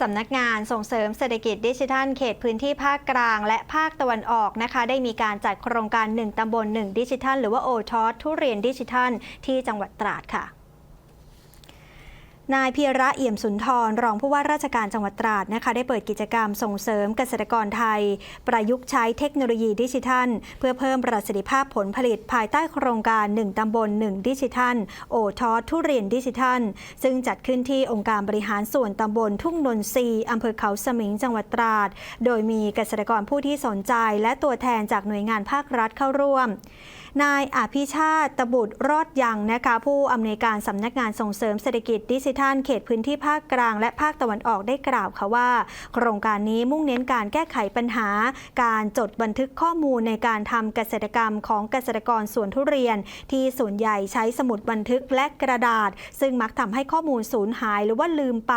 สำนักงานส่งเสริมเศรษฐกิจดิจิทัลเขตพื้นที่ภาคกลาง และภาคตะวันออกนะคะ ได้มีการจัดโครงการ 1 ตำบล 1 ดิจิทัล หรือว่าโอทอสทุเรียนดิจิทัล ที่จังหวัดตราดค่ะ นายพีระเอี่ยมสุนทร รองผู้ว่าราชการจังหวัดตราดนะคะ ได้เปิดกิจกรรมส่งเสริมเกษตรกรไทย ประยุกต์ใช้เทคโนโลยีดิจิทัล เพื่อเพิ่มประสิทธิภาพผลผลิตภายใต้โครงการ 1 ตำบล 1 ดิจิทัล โอทอทุเรียนดิจิทัล ซึ่งจัดขึ้นที่องค์การบริหารส่วนตำบลทุ่งนนทรีย์อำเภอเขาสมิงจังหวัดตราด โดยมีเกษตรกรผู้ที่สนใจ และตัวแทนจากหน่วยงานภาครัฐเข้าร่วมนายอภิชาติตบุตรรอดยังนะคะผู้อำนวยการสำนักงานส่งเสริมเศรษฐกิจดิจิทานเขตพื้นที่ภาคกลางและภาคตะวันออกได้กล่าวค่ะว่า โครงการนี้มุ่งเน้นการแก้ไขปัญหา การจดบันทึกข้อมูลในการทำเกษตรกรรมของเกษตรกรสวนทุเรียน ที่ส่วนใหญ่ใช้สมุดบันทึกและกระดาษ ซึ่งมักทำให้ข้อมูลสูญหายหรือว่าลืมไป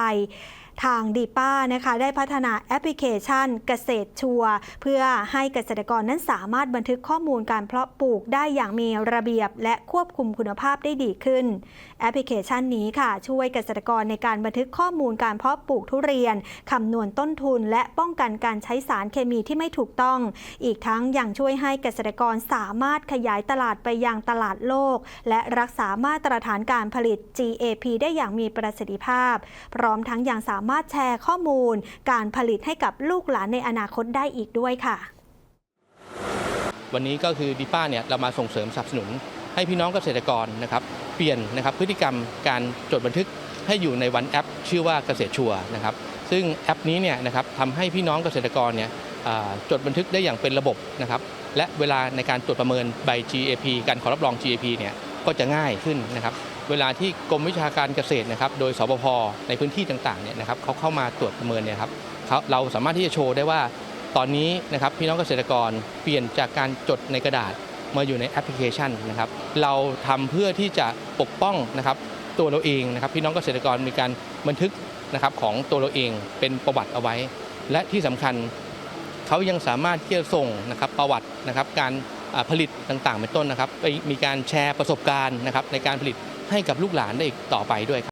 ทางดีป้านะคะได้พัฒนาแอปพลิเคชันเกษตรชัว เพื่อให้เกษตรกรนั้นสามารถบันทึกข้อมูลการเพาะปลูกได้อย่างมีระเบียบ และควบคุมคุณภาพได้ดีขึ้น แอปพลิเคชันนี้ค่ะ ช่วยเกษตรกรในการบันทึกข้อมูลการเพาะปลูกทุเรียนคำนวณต้นทุน และป้องกันการใช้สารเคมีที่ไม่ถูกต้อง อีกทั้งยังช่วยให้เกษตรกรสามารถขยายตลาดไปยังตลาดโลก และรักษามาตรฐานการผลิต GAP ได้อย่างมีประสิทธิภาพ พร้อมทั้งยังสามารถแชร์ข้อมูล การผลิตให้กับลูกหลานในอนาคตได้อีกด้วยค่ะ วันนี้ก็คือดิป้าเนี่ยเรามาส่งเสริมสนับสนุน ให้พี่น้องเกษตรกรนะครับเปลี่ยนนะครับพฤติกรรมการจดบันทึกให้อยู่ในวันแอป ชื่อว่าเกษตรชัวนะครับซึ่งแอปนี้เนี่ยนะครับทำให้พี่น้องเกษตรกรเนี่ยจดบันทึกได้อย่างเป็นระบบนะครับและเวลาในการตรวจประเมินใบ GAP การขอรับรอง GAP เนี่ย ก็จะง่ายขึ้นนะครับ เวลาที่กรมวิชาการเกษตรนะครับ โดยสบพในพื้นที่ต่างๆเนี่ยนะครับเขาเข้ามาตรวจประเมินเนี่ยครับเขาเราสามารถที่จะโชว์ได้ว่า ตอนนี้นะครับพี่น้องเกษตรกรเปลี่ยนจากการจดในกระดาษมาอยู่ในแอปพลิเคชันนะครับ เราทำเพื่อที่จะปกป้องนะครับตัวเราเองนะครับพี่น้องเกษตรกรมีการบันทึกนะครับของตัวเราเองเป็นประวัติเอาไว้ และที่สำคัญเขายังสามารถที่จะส่งนะครับประวัตินะครับการ ผลิตต่างๆ เป็นต้นนะครับมีการแชร์ประสบการณ์นะครับในการผลิตให้กับลูกหลานได้อีกต่อไปด้วยครับ